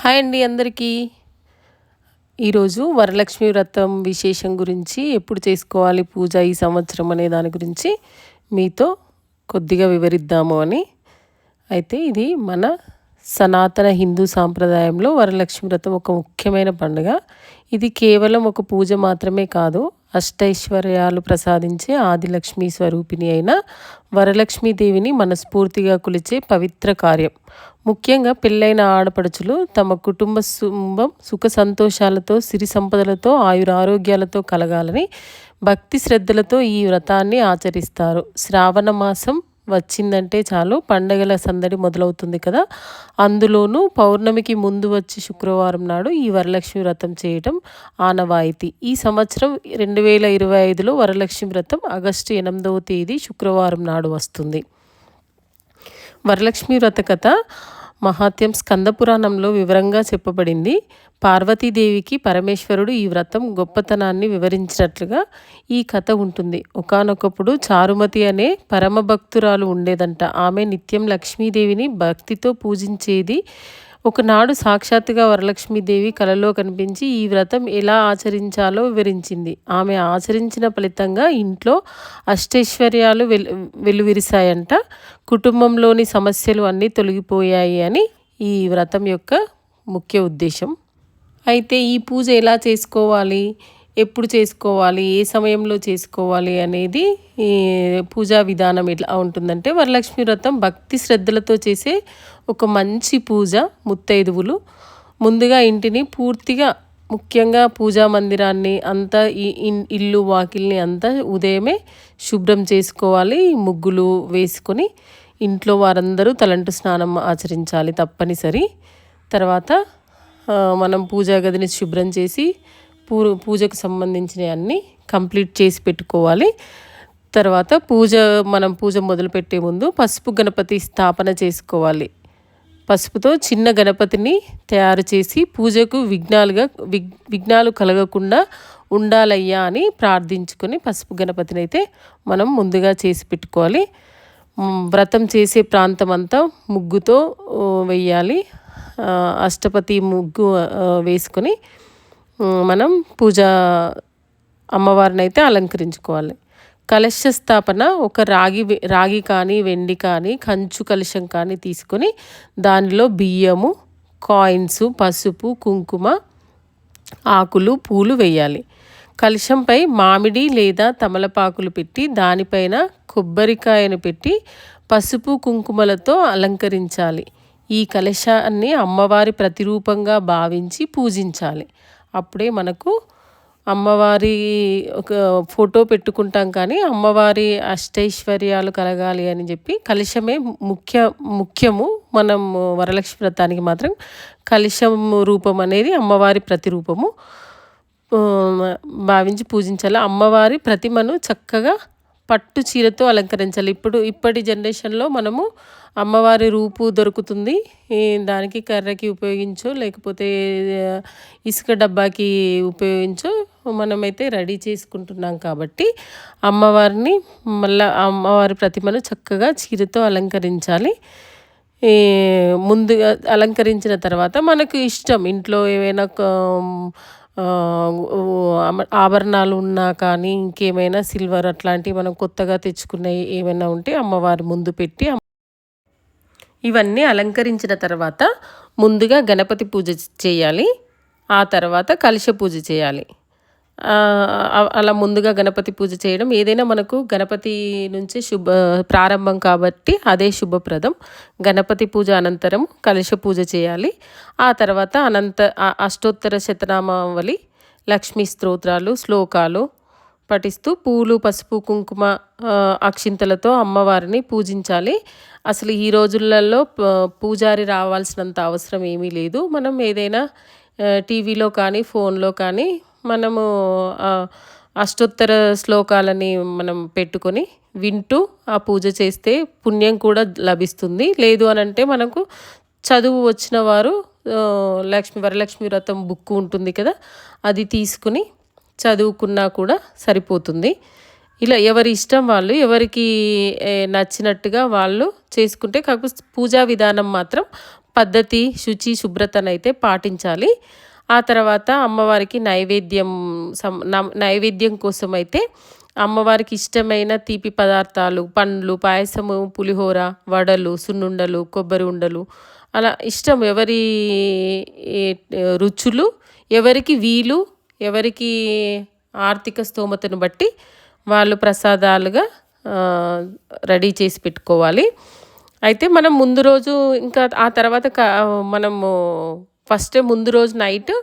Hi అండి అందరికీ. ఈరోజు వరలక్ష్మి వ్రతం విశేషం గురించి ఎప్పుడు చేసుకోవాలి పూజ ఈ సంవత్సరం అనే దాని గురించి మీతో కొద్దిగా వివరిద్దాము అని. అయితే ఇది మన సనాతన హిందూ సాంప్రదాయంలో వరలక్ష్మి వ్రతం ఒక ముఖ్యమైన పండుగ. ఇది కేవలం ఒక పూజ మాత్రమే కాదు అష్టైశ్వర్యాలు ప్రసాదించే ఆదిలక్ష్మి స్వరూపిణి అయిన వరలక్ష్మీదేవిని మనస్ఫూర్తిగా కొలిచే పవిత్ర కార్యం. ముఖ్యంగా పెళ్ళైన ఆడపడుచులు తమ కుటుంబ సుంభం సుఖ సంతోషాలతో సిరి సంపదలతో ఆయురారోగ్యాలతో కలగాలని భక్తి శ్రద్ధలతో ఈ వ్రతాన్ని ఆచరిస్తారు. శ్రావణ మాసం వచ్చిందంటే చాలు. పండగల సందడి మొదలవుతుంది కదా. అందులోనూ పౌర్ణమికి ముందు వచ్చి శుక్రవారం నాడు ఈ వరలక్ష్మి వ్రతం చేయటం ఆనవాయితీ. ఈ సంవత్సరం రెండు వేల ఇరవై ఐదులో వరలక్ష్మి వ్రతం ఆగస్టు ఎనిమిదవ తేదీ శుక్రవారం నాడు వస్తుంది. వరలక్ష్మి వ్రత కథ మహాత్యం స్కందపురాణంలో వివరంగా చెప్పబడింది. పార్వతీదేవికి పరమేశ్వరుడు ఈ వ్రతం గొప్పతనాన్ని వివరించినట్లుగా ఈ కథ ఉంటుంది. ఒకనొకప్పుడు చారుమతి అనే పరమభక్తురాలు ఉండేదంట. ఆమె నిత్యం లక్ష్మీదేవిని భక్తితో పూజించేది ఒకనాడు సాక్షాత్తుగా వరలక్ష్మీదేవి కలలో కనిపించి ఈ వ్రతం ఎలా ఆచరించాలో వివరించింది. ఆమె ఆచరించిన ఫలితంగా ఇంట్లో అష్టైశ్వర్యాలు వెలు వెలువిరిశాయంట. కుటుంబంలోని సమస్యలు అన్నీ తొలగిపోయాయి అని ఈ వ్రతం యొక్క ముఖ్య ఉద్దేశం. అయితే ఈ పూజ ఎలా చేసుకోవాలి? ఎప్పుడు చేసుకోవాలి? ఏ సమయంలో చేసుకోవాలి అనేది ఈ పూజా విధానం ఎట్లా ఉంటుందంటే వరలక్ష్మి వ్రతం భక్తి శ్రద్ధలతో చేసే ఒక మంచి పూజ ముత్తైదువులు. ముందుగా ఇంటిని పూర్తిగా ముఖ్యంగా పూజా మందిరాన్ని అంతా ఈ ఇల్లు వాకిల్ని అంతా ఉదయమే శుభ్రం చేసుకోవాలి. ముగ్గులు వేసుకొని ఇంట్లో వారందరూ తలంటు స్నానం ఆచరించాలి తప్పనిసరి. తర్వాత మనం పూజా గదిని శుభ్రం చేసి పూ పూజకు సంబంధించినవి అన్నీ కంప్లీట్ చేసి పెట్టుకోవాలి. తర్వాత పూజ మనం పూజ మొదలుపెట్టే ముందు పసుపు గణపతి స్థాపన చేసుకోవాలి. పసుపుతో చిన్న గణపతిని తయారు చేసి పూజకు విఘ్నాలుగా విఘ్ విఘ్నాలు కలగకుండా ఉండాలయ్యా అని ప్రార్థించుకొని పసుపు గణపతిని అయితే మనం ముందుగా చేసి పెట్టుకోవాలి. వ్రతం చేసే ప్రాంతం అంతా ముగ్గుతో వెయ్యాలి. అష్టపతి ముగ్గు వేసుకొని మనం పూజ అమ్మవారిని అయితే అలంకరించుకోవాలి. కలశ స్థాపన ఒక రాగి రాగి కానీ వెండి కానీ కంచు కలశం కానీ తీసుకొని దానిలో బియ్యము కాయిన్స్ పసుపు కుంకుమ ఆకులు పూలు వేయాలి. కలశంపై మామిడి లేదా తమలపాకులు పెట్టి దానిపైన కొబ్బరికాయను పెట్టి పసుపు కుంకుమలతో అలంకరించాలి. ఈ కలశాన్ని అమ్మవారి ప్రతిరూపంగా భావించి పూజించాలి. అప్పుడే మనకు అమ్మవారి ఒక ఫోటో పెట్టుకుంటాం కానీ అమ్మవారి అష్టైశ్వర్యాలు కలగాలి అని చెప్పి కలశమే ముఖ్య ముఖ్యము మనం వరలక్ష్మి వ్రతానికి మాత్రం కలశం రూపం అనేది అమ్మవారి ప్రతిరూపము. భావించి పూజించాలి. అమ్మవారి ప్రతిమను చక్కగా పట్టు చీరతో అలంకరించాలి. ఇప్పుడు ఇప్పటి జనరేషన్లో మనము అమ్మవారి రూపు దొరుకుతుంది. దానికి కర్రకి ఉపయోగించో లేకపోతే ఇసుక డబ్బాకి ఉపయోగించో మనమైతే రెడీ చేసుకుంటున్నాం కాబట్టి అమ్మవారిని మళ్ళీ అమ్మవారి ప్రతిమను చక్కగా చీరతో అలంకరించాలి. ముందుగా అలంకరించిన తర్వాత మనకు ఇష్టం. ఇంట్లో ఏమైనా ఆభరణాలు ఉన్నా కానీ ఇంకేమైనా సిల్వర్ అట్లాంటివి మనం కొత్తగా తెచ్చుకున్నవి ఏమైనా ఉంటే అమ్మవారి ముందు పెట్టి ఇవన్నీ అలంకరించిన తర్వాత ముందుగా గణపతి పూజ చేయాలి. ఆ తర్వాత కలుష పూజ చేయాలి. అలా ముందుగా గణపతి పూజ చేయడం. ఏదైనా మనకు గణపతి నుంచి శుభ ప్రారంభం కాబట్టి అదే శుభప్రదం. గణపతి పూజ అనంతరం కలశ పూజ చేయాలి. ఆ తర్వాత అనంత అష్టోత్తర శతనామావళి లక్ష్మీ స్తోత్రాలు శ్లోకాలు పఠిస్తూ పూలు పసుపు కుంకుమ అక్షింతలతో అమ్మవారిని పూజించాలి. అసలు ఈ రోజులలో పూజారి రావాల్సినంత అవసరం ఏమీ లేదు. మనం ఏదైనా టీవీలో కానీ ఫోన్లో కానీ మనము అష్టోత్తర శ్లోకాలని మనం పెట్టుకొని వింటూ ఆ పూజ చేస్తే పుణ్యం కూడా లభిస్తుంది. లేదు అని అంటే మనకు చదువు వచ్చిన వారు లక్ష్మి వరలక్ష్మి వ్రతం బుక్ ఉంటుంది కదా అది తీసుకుని చదువుకున్నా కూడా సరిపోతుంది. ఇలా ఎవరి ఇష్టం వాళ్ళు ఎవరికి నచ్చినట్టుగా వాళ్ళు చేసుకుంటే కాకపోతే పూజా విధానం మాత్రం పద్ధతి శుచి శుభ్రతనైతే పాటించాలి. ఆ తర్వాత అమ్మవారికి నైవేద్యం సం నైవేద్యం కోసం అయితే అమ్మవారికి ఇష్టమైన తీపి పదార్థాలు పండ్లు పాయసము పులిహోర వడలు సున్నుండలు కొబ్బరి ఉండలు అలా ఇష్టం ఎవరి రుచులు ఎవరికి వీలు ఎవరికి ఆర్థిక స్తోమతను బట్టి వాళ్ళు ప్రసాదాలుగా రెడీ చేసి పెట్టుకోవాలి. అయితే మనం ముందు రోజు ఇంకా ఆ తర్వాత మనము ఫస్ట్ ముందు రోజు నైట్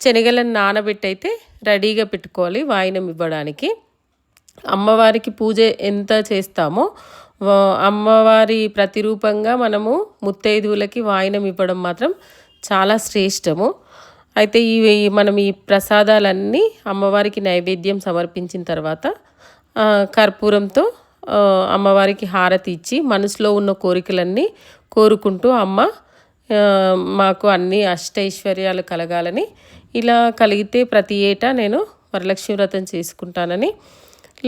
శనగలను నానబెట్టి అయితే రెడీగా పెట్టుకోవాలి వాయినం ఇవ్వడానికి. అమ్మవారికి పూజ ఎంత చేస్తామో అమ్మవారి ప్రతిరూపంగా మనము ముత్తైదువులకి వాయినం ఇవ్వడం మాత్రం చాలా శ్రేష్టము. అయితే ఈ మనం ఈ ప్రసాదాలన్నీ అమ్మవారికి నైవేద్యం సమర్పించిన తర్వాత కర్పూరంతో అమ్మవారికి హారతి ఇచ్చి మనసులో ఉన్న కోరికలన్నీ కోరుకుంటూ అమ్మ మాకు అన్ని అష్టైశ్వర్యాలు కలగాలని ఇలా కలిగితే ప్రతి ఏటా నేను వరలక్ష్మి వ్రతం చేసుకుంటానని.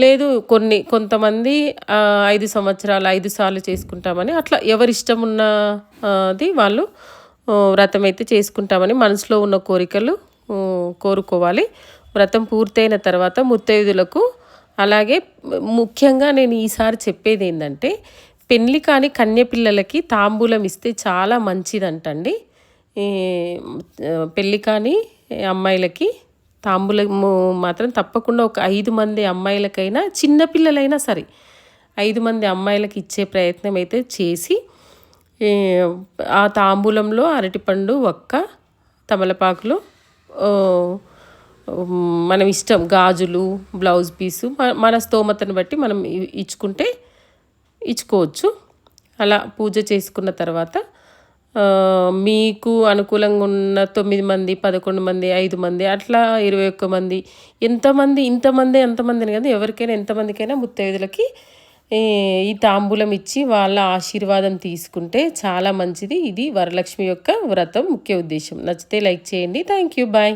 లేదు కొన్ని కొంతమంది ఐదు సంవత్సరాలు ఐదు సార్లు చేసుకుంటామని. అట్లా ఎవరి ఇష్టం ఉన్నది వాళ్ళు వ్రతం అయితే చేసుకుంటామని మనసులో ఉన్న కోరికలు కోరుకోవాలి. వ్రతం పూర్తయిన తర్వాత ముత్తైదులకు అలాగే ముఖ్యంగా నేను ఈసారి చెప్పేది ఏంటంటే పెళ్ళి కాని కన్యపిల్లలకి తాంబూలం ఇస్తే చాలా మంచిదంటండి. పెళ్ళి కాని అమ్మాయిలకి తాంబూలము మాత్రం తప్పకుండా ఒక ఐదు మంది అమ్మాయిలకైనా చిన్నపిల్లలైనా సరే ఐదు మంది అమ్మాయిలకి ఇచ్చే ప్రయత్నం అయితే చేసి ఆ తాంబూలంలో అరటిపండు ఒక్క తమలపాకులు మనం ఇష్టం గాజులు బ్లౌజ్ పీసు మన స్తోమతను బట్టి మనం ఇచ్చుకుంటే ఇచ్చుకోవచ్చు. అలా పూజ చేసుకున్న తర్వాత మీకు అనుకూలంగా ఉన్న తొమ్మిది మంది పదకొండు మంది ఐదు మంది అట్లా ఇరవై ఒక్క మంది ఎంతమంది ఇంతమంది ఎంతమందిని కదా ఎవరికైనా ఎంతమందికైనా ముత్తైదులకి ఈ తాంబూలం ఇచ్చి వాళ్ళ ఆశీర్వాదం తీసుకుంటే చాలా మంచిది. ఇది వరలక్ష్మి యొక్క వ్రతం ముఖ్య ఉద్దేశం. నచ్చితే లైక్ చేయండి. Thank you. బాయ్.